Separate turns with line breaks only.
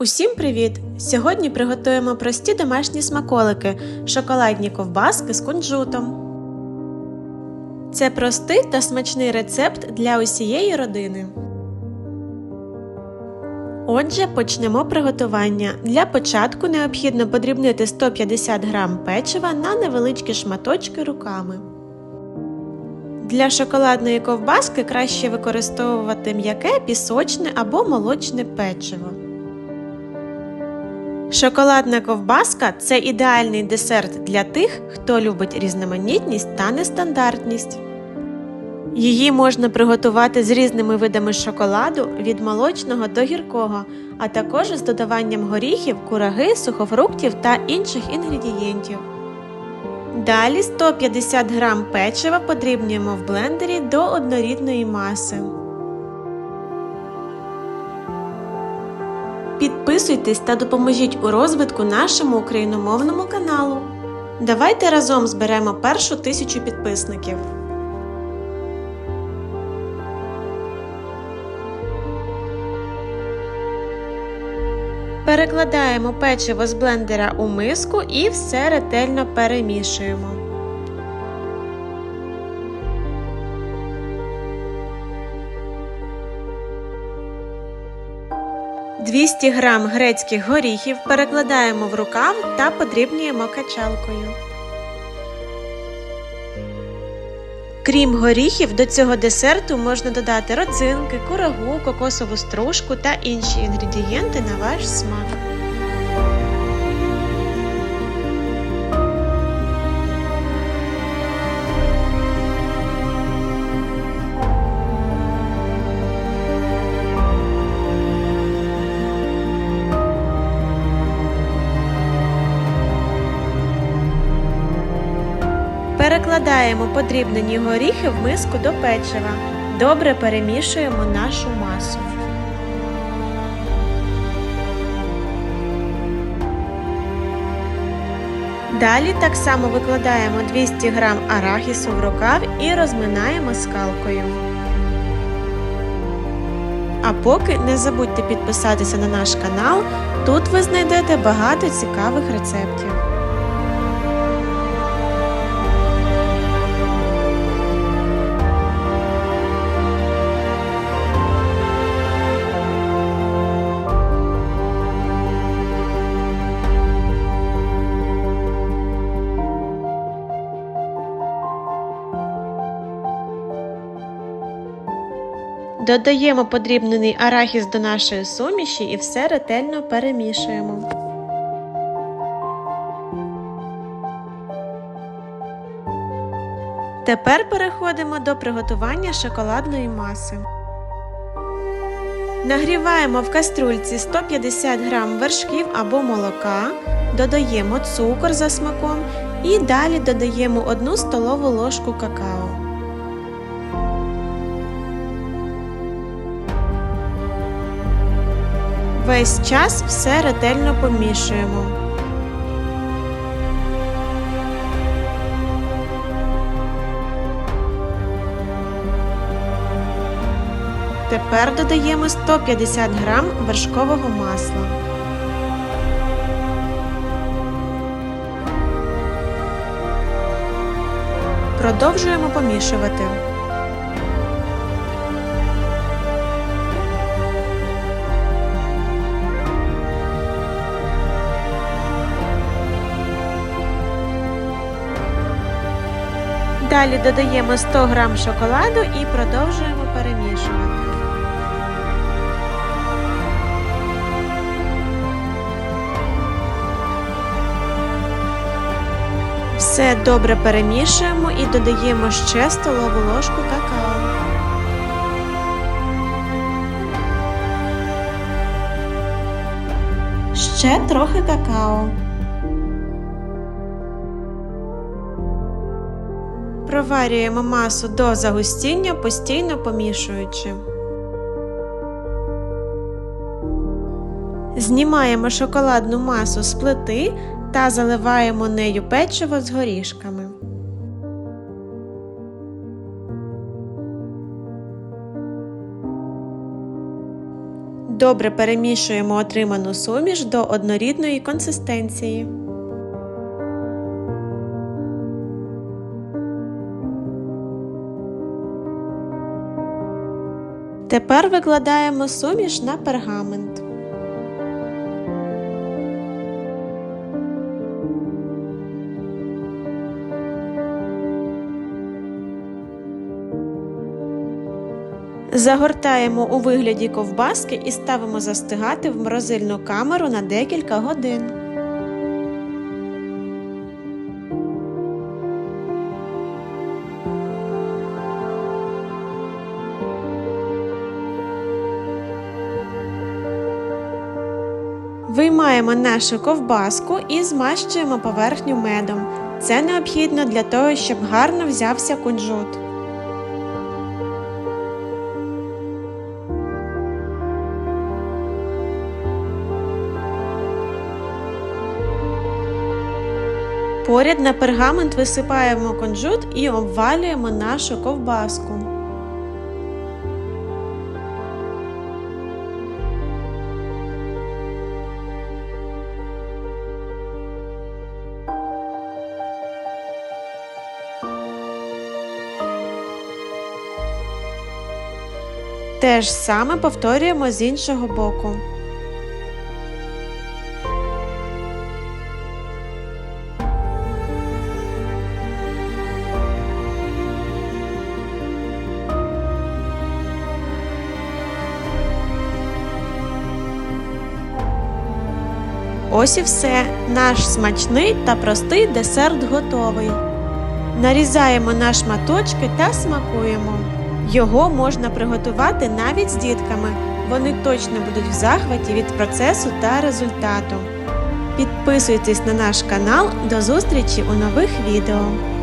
Усім привіт! Сьогодні приготуємо прості домашні смаколики шоколадні ковбаски з кунжутом. Це простий та смачний рецепт для усієї родини. Отже, почнемо приготування. Для початку необхідно подрібнити 150 г печива на невеличкі шматочки руками. Для шоколадної ковбаски краще використовувати м'яке, пісочне або молочне печиво. Шоколадна ковбаска це ідеальний десерт для тих, хто любить різноманітність та нестандартність. Її можна приготувати з різними видами шоколаду від молочного до гіркого, а також з додаванням горіхів, кураги, сухофруктів та інших інгредієнтів. Далі 150 г печива подрібнюємо в блендері до однорідної маси. Підписуйтесь та допоможіть у розвитку нашому україномовному каналу. Давайте разом зберемо першу тисячу підписників. Перекладаємо печиво з блендера у миску і все ретельно перемішуємо. «200 г грецьких горіхів перекладаємо в рукав та подрібнюємо качалкою. Крім горіхів, до цього десерту можна додати родзинки, курагу, кокосову стружку та інші інгредієнти на ваш смак. Перекладаємо подрібнені горіхи в миску до печива. Добре перемішуємо нашу масу. Далі так само викладаємо 200 г арахісу в рукав і розминаємо скалкою. А поки не забудьте підписатися на наш канал, тут ви знайдете багато цікавих рецептів. Додаємо подрібнений арахіс до нашої суміші і все ретельно перемішуємо. Тепер переходимо до приготування шоколадної маси. Нагріваємо в каструльці 150 г вершків або молока, додаємо цукор за смаком і далі додаємо 1 столову ложку какао. Весь час все ретельно помішуємо. Тепер додаємо 150 г вершкового масла. Продовжуємо помішувати. Далі додаємо 100 г шоколаду і продовжуємо перемішувати. Все добре перемішуємо і додаємо ще столову ложку какао. Ще трохи какао. Проварюємо масу до загустіння, постійно помішуючи. Знімаємо шоколадну масу з плити та заливаємо нею печиво з горішками. Добре перемішуємо отриману суміш до однорідної консистенції. Тепер викладаємо суміш на пергамент. Загортаємо у вигляді ковбаски і ставимо застигати в морозильну камеру на декілька годин. Виймаємо нашу ковбаску і змащуємо поверхню медом. Це необхідно для того, щоб гарно взявся кунжут. Поряд на пергамент висипаємо кунжут і обвалюємо нашу ковбаску. Те ж саме повторюємо з іншого боку. Ось і все. Наш смачний та простий десерт готовий. Нарізаємо на шматочки та смакуємо. Його можна приготувати навіть з дітками. Вони точно будуть в захваті від процесу та результату. Підписуйтесь на наш канал. До зустрічі у нових відео!